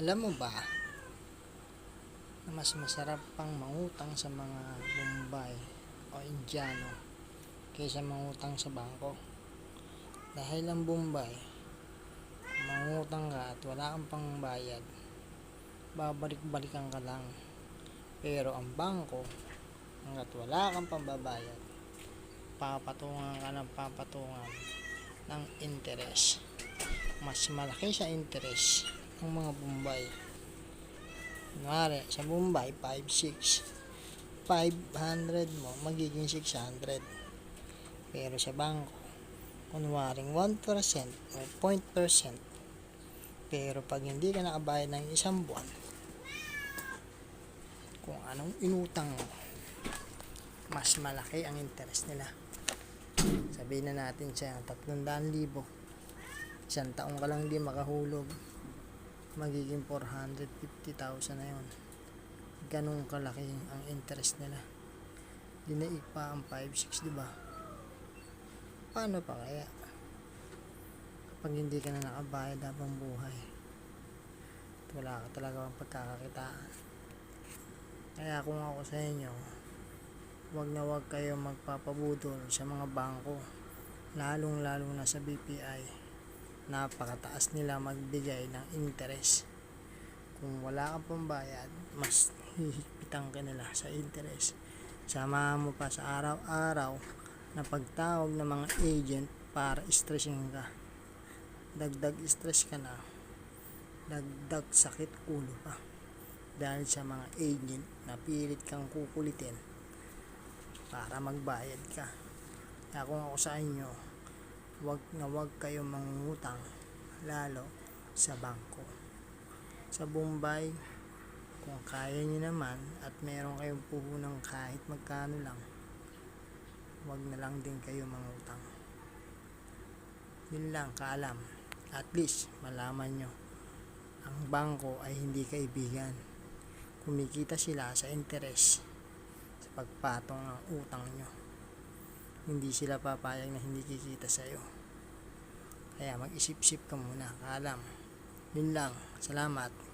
Alam mo ba na mas masarap pang mangutang sa mga Bombay o Indiano kaysa mangutang sa bangko? Dahil ang Bombay, mangutang ka at wala kang pangbayad, babalik-balikan ka lang. Pero ang bangko, hanggat wala kang pambabayad, papatungan ka ng papatungan ng interest. Mas malaki sa interest ng mga Bombay. Kunwari, sa Bombay, 5-6. 500 mo, magiging 600. Pero sa bangko, kunwaring 1% o 0.%. Pero pag hindi ka nakabayad ng isang buwan, kung anong inutang mo, mas malaki ang interest nila. Sabihin na natin siya, 300,000. Isang taong ka lang di makahulog, magiging 450,000 na yun. Ganun kalaki ang interest nila. Dinaig pa ang 5-6, di ba? Paano pa kaya? Kapag hindi ka na nakabayad habang buhay. Wala ka talaga ang pagkakakitaan. Kaya kung ako sa inyo, wag na wag kayo magpapabudol sa mga bangko. Lalong lalo na sa BPI. Napakataas nila magbigay ng interest. Kung wala kang pambayad, mas hihigpitan ka nila sa interest. Samahan mo pa sa araw-araw na pagtawag ng mga agent para stressin ka. Dagdag stress ka na. Dagdag sakit ulo pa. Dahil sa mga agent na pilit kang kukulitin para magbayad ka. Kaya kung ako sa inyo, wag na wag kayo mangungutang lalo sa bangko. Sa Bombay, kung kaya nyo naman at meron kayong puhunang kahit magkano lang, wag na lang din kayo mangutang. Yun lang, kaalam. At least, malaman nyo, ang bangko ay hindi kaibigan. Kumikita sila sa interes sa pagpatong ng utang nyo. Hindi sila papayag na hindi kikita sa'yo. Kaya mag-isip-isip ka muna, kaalam. Yun lang, salamat.